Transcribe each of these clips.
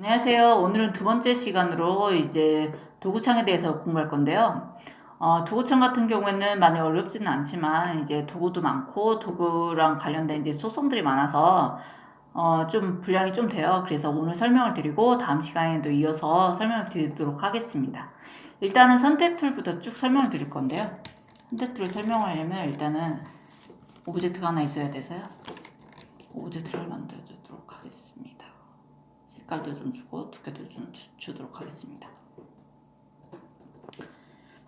안녕하세요. 오늘은 두 번째 시간으로 이제 도구창에 대해서 공부할 건데요. 어, 도구창 같은 경우에는 많이 어렵지는 않지만 이제 도구도 많고 도구랑 관련된 이제 소송들이 많아서 어, 좀 분량이 좀 돼요. 그래서 오늘 설명을 드리고 다음 시간에도 이어서 설명을 드리도록 하겠습니다. 일단은 선택 툴부터 쭉 설명을 드릴 건데요. 선택 툴을 설명하려면 일단은 오브젝트가 하나 있어야 돼서요. 오브젝트를 만들어 주도록 하겠습니다. 색깔도 좀 주고 두께도 좀 주, 주도록 하겠습니다.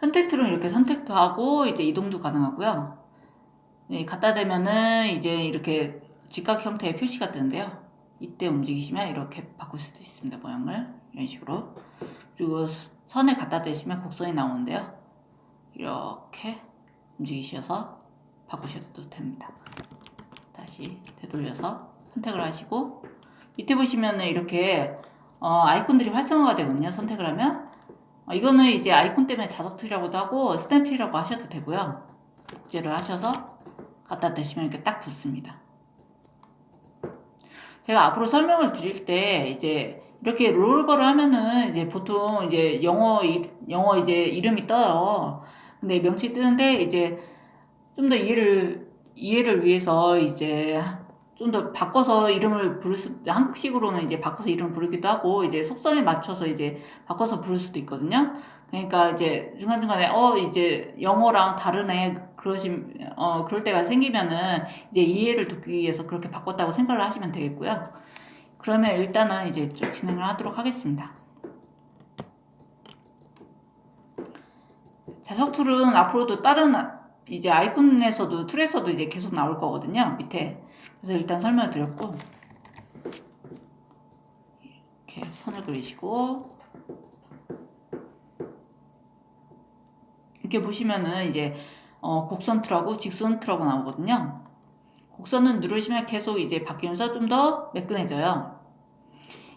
선택 툴은 이렇게 선택도 하고 이제 이동도 가능하고요. 네, 갖다 대면은 이제 이렇게 직각 형태의 표시가 뜨는데요. 이때 움직이시면 이렇게 바꿀 수도 있습니다. 모양을 이런 식으로. 그리고 선을 갖다 대시면 곡선이 나오는데요. 이렇게 움직이셔서 바꾸셔도 됩니다. 다시 되돌려서 선택을 하시고 밑에 보시면은 이렇게 어, 아이콘들이 활성화가 되거든요. 선택을 하면 어, 이거는 이제 아이콘 때문에 자석 툴이라고도 하고 스탬필이라고 하셔도 되고요. 복제를 하셔서 갖다 대시면 이렇게 딱 붙습니다. 제가 앞으로 설명을 드릴 때 이제 이렇게 롤버를 하면은 이제 보통 이제 영어 이, 영어 이제 이름이 떠요. 근데 명칭이 뜨는데 이제 좀 더 이해를 이해를 위해서 이제 좀 더 바꿔서 이름을 부를 수 한국식으로는 이제 바꿔서 이름을 부르기도 하고 이제 속성에 맞춰서 이제 바꿔서 부를 수도 있거든요. 그러니까 이제 중간중간에 어 이제 영어랑 다르네 그러심 어 그럴 때가 생기면은 이제 이해를 돕기 위해서 그렇게 바꿨다고 생각을 하시면 되겠고요. 그러면 일단은 이제 좀 진행을 하도록 하겠습니다. 자석 툴은 앞으로도 다른 이제 아이콘에서도 툴에서도 이제 계속 나올 거거든요. 밑에. 그래서 일단 설명을 드렸고 이렇게 선을 그리시고 이렇게 보시면은 이제 어, 곡선 툴하고 직선 툴하고 나오거든요. 곡선은 누르시면 계속 이제 바뀌면서 좀 더 매끈해져요.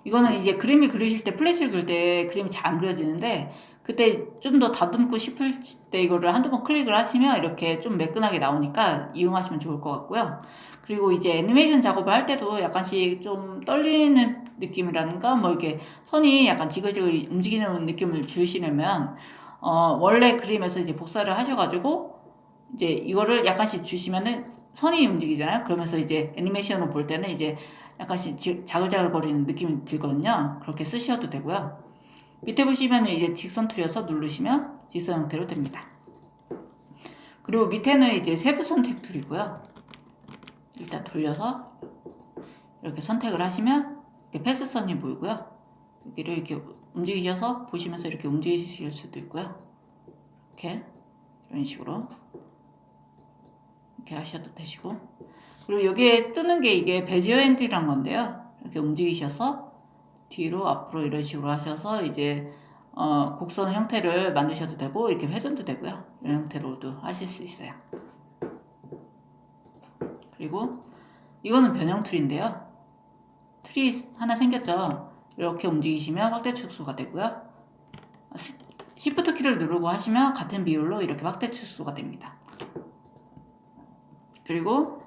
이거는 이제 그림이 그리실 때 플래시를 그릴 때 그림이 잘 안 그려지는데 그때 좀 더 다듬고 싶을 때 이거를 한두 번 클릭을 하시면 이렇게 좀 매끈하게 나오니까 이용하시면 좋을 것 같고요. 그리고 이제 애니메이션 작업을 할 때도 약간씩 좀 떨리는 느낌이라든가 뭐 이렇게 선이 약간 지글지글 움직이는 느낌을 주시려면 어 원래 그림에서 이제 복사를 하셔가지고 이제 이거를 약간씩 주시면은 선이 움직이잖아요. 그러면서 이제 애니메이션을 볼 때는 이제 약간씩 지- 자글자글 거리는 느낌이 들거든요. 그렇게 쓰셔도 되고요. 밑에 보시면 이제 직선 툴이어서 누르시면 직선 형태로 됩니다. 그리고 밑에는 이제 세부 선택 툴이고요. 일단 돌려서 이렇게 선택을 하시면 이렇게 패스선이 보이고요. 여기를 이렇게 움직이셔서 보시면서 이렇게 움직이실 수도 있고요. 이렇게 이런 식으로 이렇게 하셔도 되시고 그리고 여기에 뜨는 게 이게 베지어 핸드란 건데요. 이렇게 움직이셔서 뒤로 앞으로 이런 식으로 하셔서 이제 어, 곡선 형태를 만드셔도 되고 이렇게 회전도 되고요. 이런 형태로도 하실 수 있어요. 그리고 이거는 변형 툴인데요. 틀이 하나 생겼죠. 이렇게 움직이시면 확대 축소가 되고요. 시- 시프트 키를 누르고 하시면 같은 비율로 이렇게 확대 축소가 됩니다. 그리고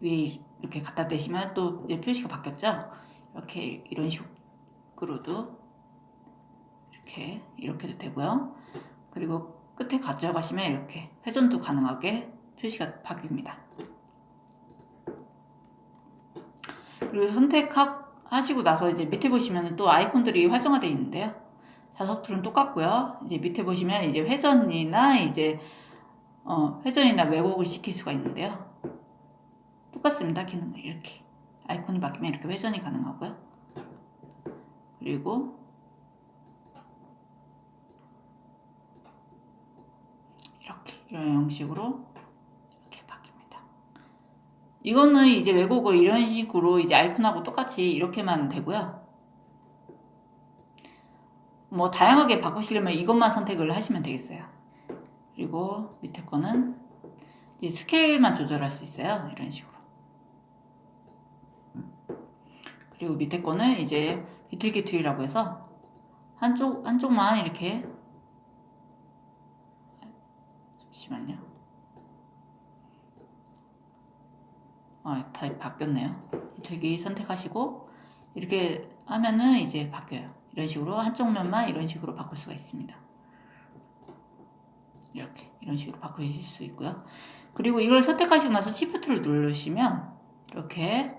위에 이렇게 갖다 대시면 또 이제 표시가 바뀌었죠. 이렇게 이런 식으로도 이렇게 이렇게도 되고요. 그리고 끝에 가져가시면 이렇게 회전도 가능하게 표시가 바뀝니다. 그리고 선택하시고 나서 이제 밑에 보시면 또 아이콘들이 활성화되어 있는데요. 자석 툴은 똑같고요. 이제 밑에 보시면 이제 회전이나 이제 어, 회전이나 왜곡을 시킬 수가 있는데요. 똑같습니다. 기능은 이렇게 아이콘이 바뀌면 이렇게 회전이 가능하고요. 그리고 이렇게 이런 형식으로. 이거는 이제 왜곡을 이런 식으로 이제 아이콘하고 똑같이 이렇게만 되고요. 뭐 다양하게 바꾸시려면 이것만 선택을 하시면 되겠어요. 그리고 밑에 거는 이제 스케일만 조절할 수 있어요. 이런 식으로. 그리고 밑에 거는 이제 비틀기 툴이라고 해서 한쪽 한쪽만 이렇게 잠시만요. 아, 다 바뀌었네요. 비틀기 선택하시고 이렇게 하면은 이제 바뀌어요. 이런 식으로 한쪽 면만 이런 식으로 바꿀 수가 있습니다. 이렇게 이런 식으로 바꾸실 수 있고요. 그리고 이걸 선택하시고 나서 Shift를 누르시면 이렇게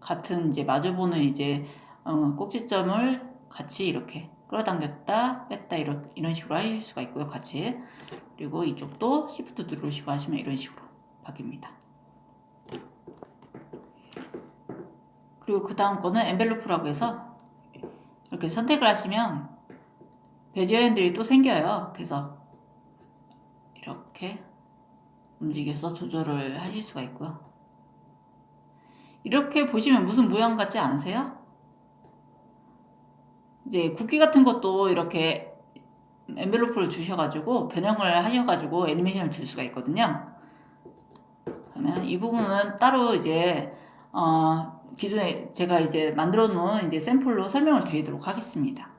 같은 이제 마주보는 이제 어, 꼭지점을 같이 이렇게 끌어당겼다 뺐다 이런 이런 식으로 하실 수가 있고요. 같이 그리고 이쪽도 Shift 누르시고 하시면 이런 식으로 바뀝니다. 그리고 그 다음 거는 엔벨로프라고 해서 이렇게 선택을 하시면 베지어 핸들이 또 생겨요. 그래서 이렇게 움직여서 조절을 하실 수가 있고요. 이렇게 보시면 무슨 모양 같지 않으세요? 이제 국기 같은 것도 이렇게 엔벨로프를 주셔가지고 변형을 하셔가지고 애니메이션을 줄 수가 있거든요. 그러면 이 부분은 따로 이제 어, 기존에 제가 이제 만들어 놓은 이제 샘플로 설명을 드리도록 하겠습니다.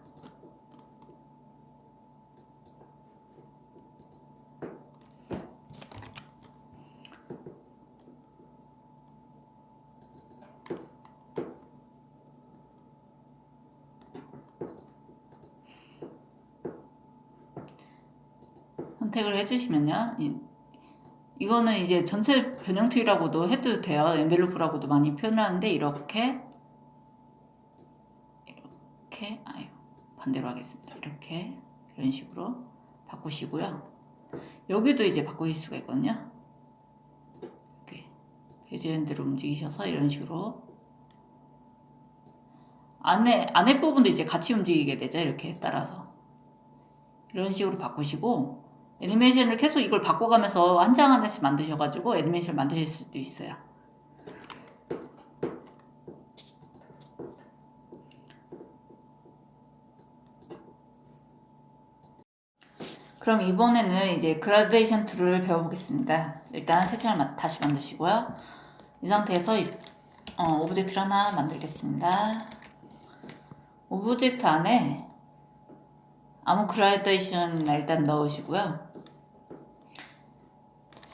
선택을 해주시면요. 이, 이거는 이제 전체 변형 툴이라고도 해도 돼요. 엔벨로프라고도 많이 표현하는데 이렇게 이렇게 아유 반대로 하겠습니다. 이렇게 이런 식으로 바꾸시고요. 여기도 이제 바꾸실 수가 있거든요. 이렇게 배제현대로 움직이셔서 이런 식으로 안에 안에 부분도 이제 같이 움직이게 되죠. 이렇게 따라서 이런 식으로 바꾸시고 애니메이션을 계속 이걸 바꿔가면서 한 장 하나씩 만드셔가지고 애니메이션을 만드실 수도 있어요. 그럼 이번에는 이제 그라데이션 툴을 배워보겠습니다. 일단 새 창을 다시 만드시고요. 이 상태에서 이, 어, 오브젝트를 하나 만들겠습니다. 오브젝트 안에 아무 그라데이션 일단 넣으시고요.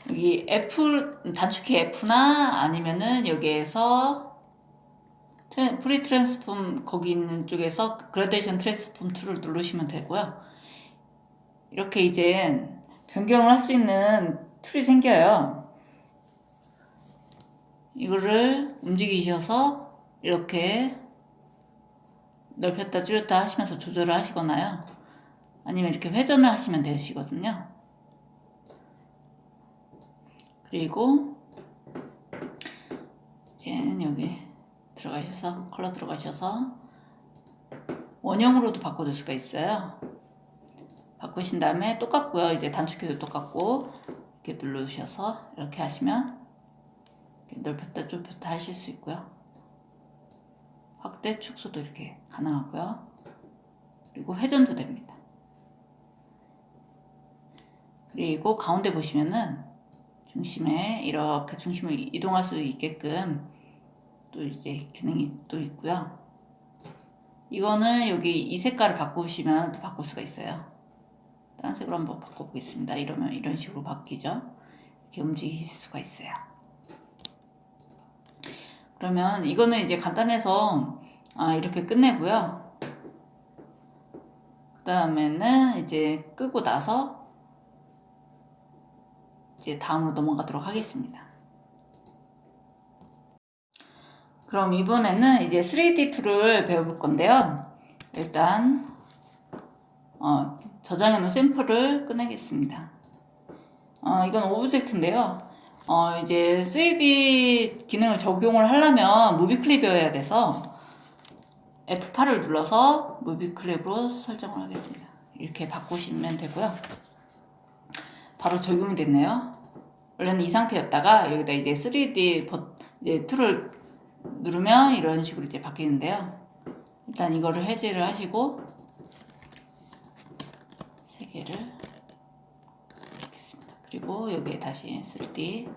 여기 F 단축키 F나 아니면은 여기에서 프리 트랜스폼 거기 있는 쪽에서 그라데이션 트랜스폼 툴을 누르시면 되고요. 이렇게 이제 변경을 할 수 있는 툴이 생겨요. 이거를 움직이셔서 이렇게 넓혔다 줄였다 하시면서 조절을 하시거나요. 아니면 이렇게 회전을 하시면 되시거든요. 그리고 이제는 여기 들어가셔서 컬러 들어가셔서 원형으로도 바꿔줄 수가 있어요. 바꾸신 다음에 똑같고요. 이제 단축키도 똑같고 이렇게 누르셔서 이렇게 하시면 이렇게 넓혔다 좁혔다 하실 수 있고요. 확대 축소도 이렇게 가능하고요. 그리고 회전도 됩니다. 그리고 가운데 보시면은 중심에 이렇게 중심을 이동할 수 있게끔 또 이제 기능이 또 있고요. 이거는 여기 이 색깔을 바꾸시면 또 바꿀 수가 있어요. 다른 색으로 한번 바꿔보겠습니다. 이러면 이런 식으로 바뀌죠. 이렇게 움직이실 수가 있어요. 그러면 이거는 이제 간단해서 아, 이렇게 끝내고요. 그 다음에는 이제 끄고 나서 이제 다음으로 넘어가도록 하겠습니다. 그럼 이번에는 이제 3D 툴을 배워볼 건데요. 일단 어, 저장해 놓은 샘플을 꺼내겠습니다. 어, 이건 오브젝트인데요. 어, 이제 3D 기능을 적용을 하려면 무비 클립이어야 돼서 F8을 눌러서 무비 클립으로 설정을 하겠습니다. 이렇게 바꾸시면 되고요. 바로 적용이 됐네요. 원래는 이 상태였다가 여기다 이제 3D 버, 이제 툴을 누르면 이런 식으로 이제 바뀌는데요. 일단 이거를 해제를 하시고 세 개를 하겠습니다. 그리고 여기에 다시 3D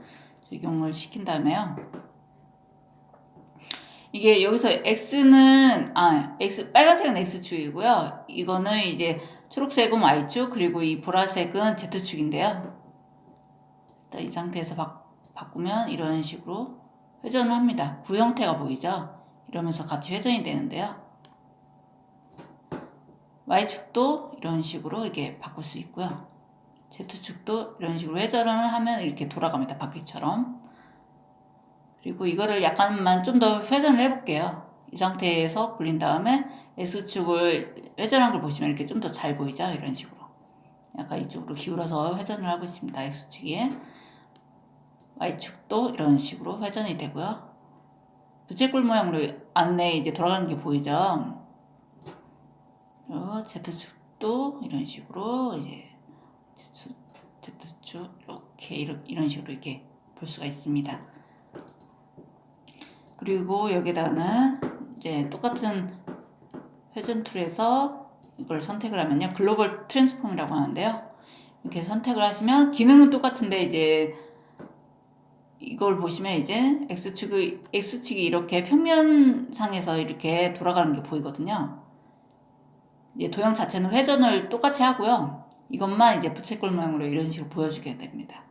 적용을 시킨 다음에요. 이게 여기서 X는 아 X 빨간색은 X축이고요. 이거는 이제 초록색은 Y축 그리고 이 보라색은 Z축인데요. 이 상태에서 바, 바꾸면 이런 식으로 회전을 합니다. 구 형태가 보이죠? 이러면서 같이 회전이 되는데요. Y축도 이런 식으로 이렇게 바꿀 수 있고요. Z축도 이런 식으로 회전을 하면 이렇게 돌아갑니다. 바퀴처럼. 그리고 이거를 약간만 좀 더 회전을 해볼게요. 이 상태에서 굴린 다음에 X축을 회전한 걸 보시면 이렇게 좀 더 잘 보이죠? 이런 식으로. 약간 이쪽으로 기울어서 회전을 하고 있습니다. X축이. Y축도 이런 식으로 회전이 되고요. 부채꼴 모양으로 안에 이제 돌아가는 게 보이죠? 그리고 Z축도 이런 식으로 이제 Z축 이렇게 이런, 이런 식으로 이렇게 볼 수가 있습니다. 그리고 여기다가는 이제 똑같은 회전 툴에서 이걸 선택을 하면요. 글로벌 트랜스폼이라고 하는데요. 이렇게 선택을 하시면 기능은 똑같은데 이제 이걸 보시면 이제 X축이, X축이 이렇게 평면상에서 이렇게 돌아가는 게 보이거든요. 이제 도형 자체는 회전을 똑같이 하고요. 이것만 이제 부채꼴 모양으로 이런 식으로 보여주게 됩니다.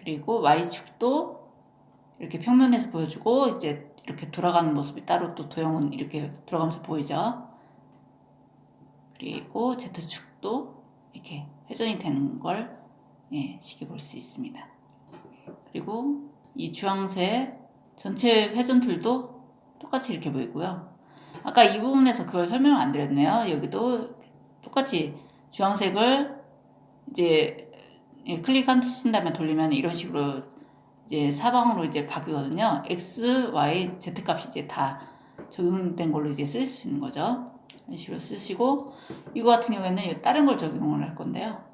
그리고 Y축도 이렇게 평면에서 보여주고 이제 이렇게 돌아가는 모습이 따로 또 도형은 이렇게 돌아가면서 보이죠. 그리고 Z축도 이렇게 회전이 되는 걸 예, 쉽게 볼 수 있습니다. 그리고 이 주황색 전체 회전 툴도 똑같이 이렇게 보이고요. 아까 이 부분에서 그걸 설명을 안 드렸네요. 여기도 똑같이 주황색을 이제 예, 클릭하신 다음에 돌리면 이런 식으로 이제 사방으로 이제 바뀌거든요. X, Y, Z 값이 이제 다 적용된 걸로 이제 쓸 수 있는 거죠. 이런 식으로 쓰시고 이거 같은 경우에는 다른 걸 적용을 할 건데요.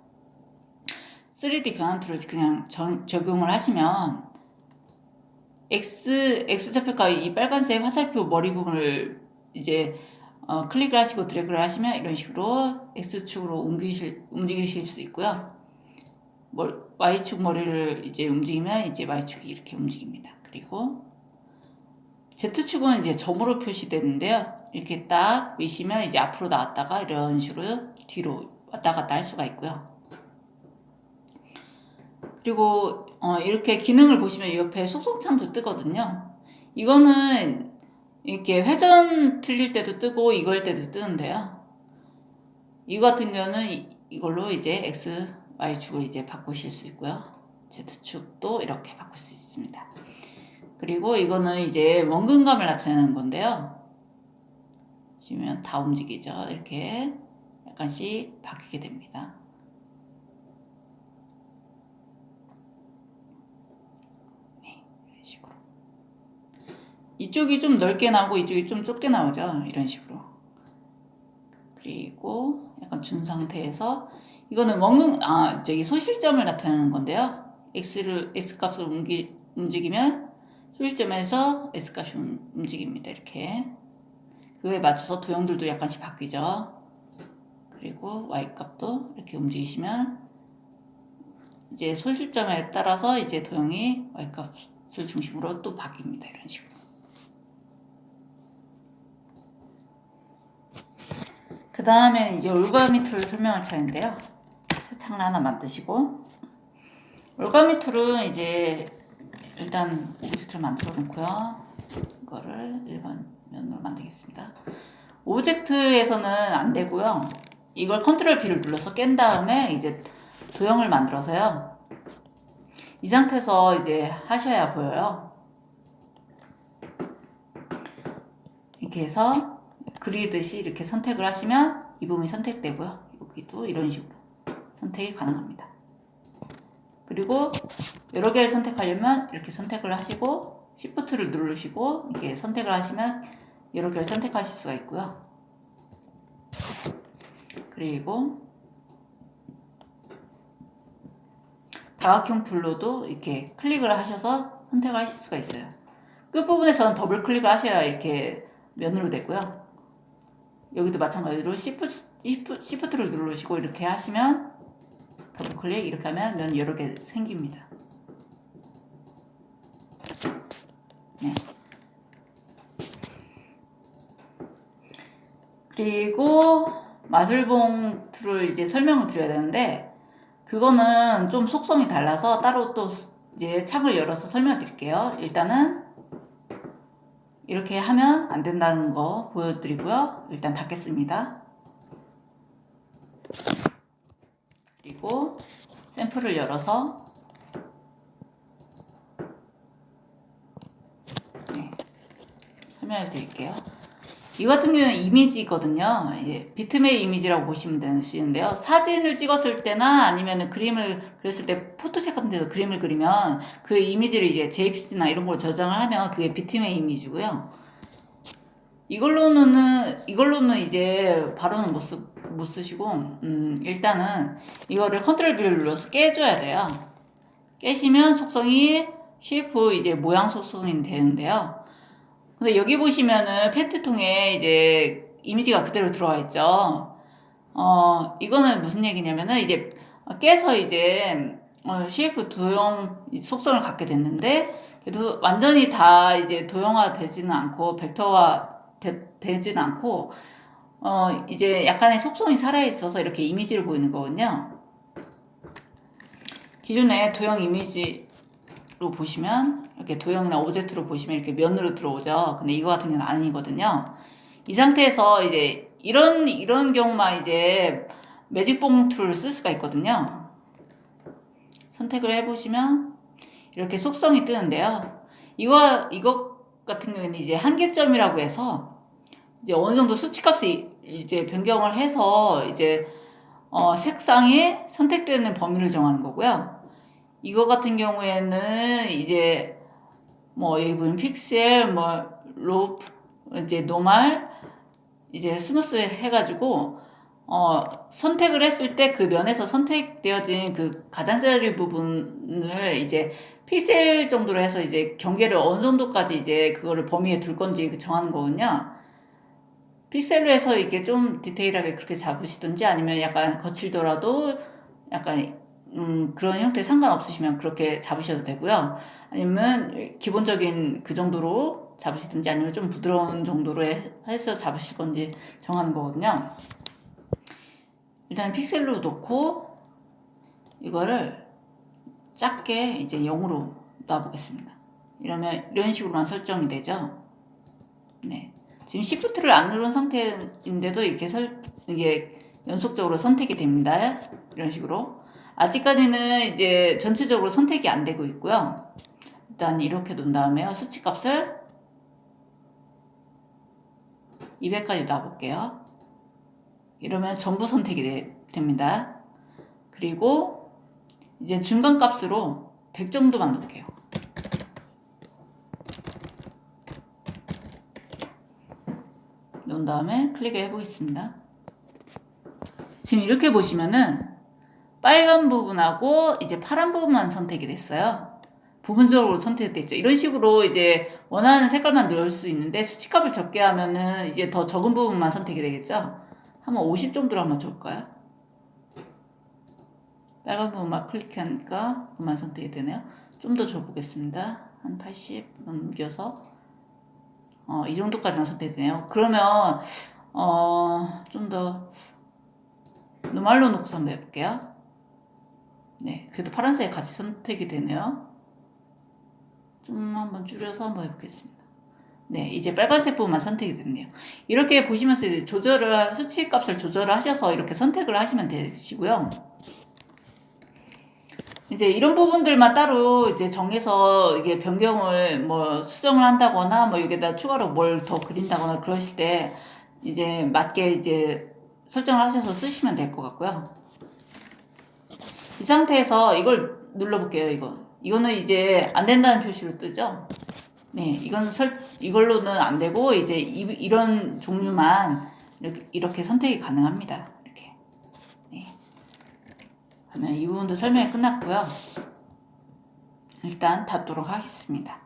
3D 변환 툴을 그냥 전, 적용을 하시면 X, X좌표가 이 빨간색 화살표 머리 부분을 이제 어, 클릭을 하시고 드래그를 하시면 이런 식으로 X축으로 옮기실, 움직이실 수 있고요. 머, Y축 머리를 이제 움직이면 이제 Y축이 이렇게 움직입니다. 그리고 Z축은 이제 점으로 표시되는데요. 이렇게 딱 미시면 이제 앞으로 나왔다가 이런 식으로 뒤로 왔다 갔다 할 수가 있고요. 그리고 어, 이렇게 기능을 보시면 옆에 속성창도 뜨거든요. 이거는 이렇게 회전 틀릴 때도 뜨고 이걸 때도 뜨는데요. 이거 같은 경우는 이- 이걸로 이제 X, Y축을 이제 바꾸실 수 있고요. Z축도 이렇게 바꿀 수 있습니다. 그리고 이거는 이제 원근감을 나타내는 건데요. 보시면 다 움직이죠. 이렇게 약간씩 바뀌게 됩니다. 네, 이런 식으로. 이쪽이 좀 넓게 나오고 이쪽이 좀 좁게 나오죠. 이런 식으로. 그리고 약간 준 상태에서 이거는 원근 아 저기 소실점을 나타내는 건데요. x를 x 값을 옮기, 움직이면 소실점에서 s 값이 움- 움직입니다. 이렇게 그거에 맞춰서 도형들도 약간씩 바뀌죠. 그리고 y 값도 이렇게 움직이시면 이제 소실점에 따라서 이제 도형이 y 값을 중심으로 또 바뀝니다. 이런 식으로. 그 다음에 이제 올가미 툴을 설명할 차례인데요. 새 창을 하나 만드시고 올가미 툴은 이제 일단 오브젝트를 만들어 놓고요. 이거를 일반 면으로 만들겠습니다. 오브젝트에서는 안 되고요. 이걸 컨트롤 B를 눌러서 깬 다음에 이제 도형을 만들어서요. 이 상태에서 이제 하셔야 보여요. 이렇게 해서 그리듯이 이렇게 선택을 하시면 이 부분이 선택되고요. 여기도 이런 식으로 선택이 가능합니다. 그리고 여러 개를 선택하려면 이렇게 선택을 하시고 Shift를 누르시고 이렇게 선택을 하시면 여러 개를 선택하실 수가 있고요. 그리고 다각형 툴로도 이렇게 클릭을 하셔서 선택을 하실 수가 있어요. 끝부분에서는 더블 클릭을 하셔야 이렇게 면으로 되고요. 여기도 마찬가지로 Shift, Shift를 누르시고 이렇게 하시면 더블 클릭 이렇게 하면 면 여러 개 생깁니다. 네. 그리고 마술봉 툴을 이제 설명을 드려야 되는데 그거는 좀 속성이 달라서 따로 또 이제 창을 열어서 설명을 드릴게요. 일단은 이렇게 하면 안 된다는 거 보여드리고요. 일단 닫겠습니다. 그리고 샘플을 열어서 네, 설명해 드릴게요. 이 같은 경우는 이미지거든요. 예, 비트맵 이미지라고 보시면 되시는데요. 사진을 찍었을 때나 아니면 그림을 그렸을 때 포토샵 같은 데서 그림을 그리면 그 이미지를 이제 JPG나 이런 걸 저장을 하면 그게 비트맵 이미지고요. 이걸로는 이걸로는 이제 바로는 못, 쓰, 못 쓰시고 음, 일단은 이거를 컨트롤 B를 눌러서 깨줘야 돼요. 깨시면 속성이 쉐이프 이제 모양 속성이 되는데요. 근데 여기 보시면은 펜트통에 이제 이미지가 그대로 들어와 있죠. 어, 이거는 무슨 얘기냐면은 이제 깨서 이제 어, CF 도형 속성을 갖게 됐는데 그래도 완전히 다 이제 도형화 되지는 않고 벡터화 되, 되지는 않고 어, 이제 약간의 속성이 살아 있어서 이렇게 이미지를 보이는 거거든요. 기존에 도형 이미지 로 보시면 이렇게 도형이나 오젝트로 보시면 이렇게 면으로 들어오죠. 근데 이거 같은 경우는 아니거든요. 이 상태에서 이제 이런 이런 경우만 이제 매직 봉투를 쓸 수가 있거든요. 선택을 해보시면 이렇게 속성이 뜨는데요. 이거 이거 같은 경우에는 이제 한계점이라고 해서 이제 어느 정도 수치값이 이제 변경을 해서 이제 어, 색상이 선택되는 범위를 정하는 거고요. 이거 같은 경우에는 이제 뭐 여기 보면 픽셀 뭐 로프 이제 노말 이제 스무스 해가지고 어 선택을 했을 때 그 면에서 선택되어진 그 가장자리 부분을 이제 픽셀 정도로 해서 이제 경계를 어느 정도까지 이제 그거를 범위에 둘 건지 정하는 거거든요. 픽셀로 해서 이게 좀 디테일하게 그렇게 잡으시든지 아니면 약간 거칠더라도 약간 음, 그런 형태 상관없으시면 그렇게 잡으셔도 되고요. 아니면 기본적인 그 정도로 잡으시든지 아니면 좀 부드러운 정도로 해- 해서 잡으실 건지 정하는 거거든요. 일단 픽셀로 놓고 이거를 작게 이제 0으로 놔보겠습니다. 이러면 이런 식으로만 설정이 되죠. 네. 지금 Shift를 안 누른 상태인데도 이렇게 설, 이게 연속적으로 선택이 됩니다. 이런 식으로. 아직까지는 이제 전체적으로 선택이 안 되고 있고요. 일단 이렇게 놓은 다음에요. 수치 값을 200까지 놔볼게요. 이러면 전부 선택이 되, 됩니다. 그리고 이제 중간 값으로 100 정도만 놓을게요. 놓은 다음에 클릭을 해보겠습니다. 지금 이렇게 보시면은 빨간 부분하고 이제 파란 부분만 선택이 됐어요. 부분적으로 선택됐죠. 이런 식으로 이제 원하는 색깔만 넣을 수 있는데 수치값을 적게 하면은 이제 더 적은 부분만 선택이 되겠죠. 한번 50 정도로 한번 줘볼까요? 빨간 부분만 클릭하니까 그만 선택이 되네요. 좀 더 줘보겠습니다. 한 80 넘겨서 어, 이 정도까지만 선택이 되네요. 그러면 어, 좀 더 노말로 놓고서 한번 해볼게요. 네, 그래도 파란색이 같이 선택이 되네요. 좀 한번 줄여서 한번 해보겠습니다. 네, 이제 빨간색 부분만 선택이 됐네요. 이렇게 보시면서 이제 조절을, 수치 값을 조절을 하셔서 이렇게 선택을 하시면 되시고요. 이제 이런 부분들만 따로 이제 정해서 이게 변경을 뭐 수정을 한다거나 뭐 여기다 추가로 뭘 더 그린다거나 그러실 때 이제 맞게 이제 설정을 하셔서 쓰시면 될 것 같고요. 이 상태에서 이걸 눌러볼게요, 이거. 이거는 이제 안 된다는 표시로 뜨죠? 네, 이건 설, 이걸로는 안 되고, 이제 이, 이런 종류만 이렇게, 이렇게 선택이 가능합니다. 이렇게. 네. 그러면 이 부분도 설명이 끝났고요. 일단 닫도록 하겠습니다.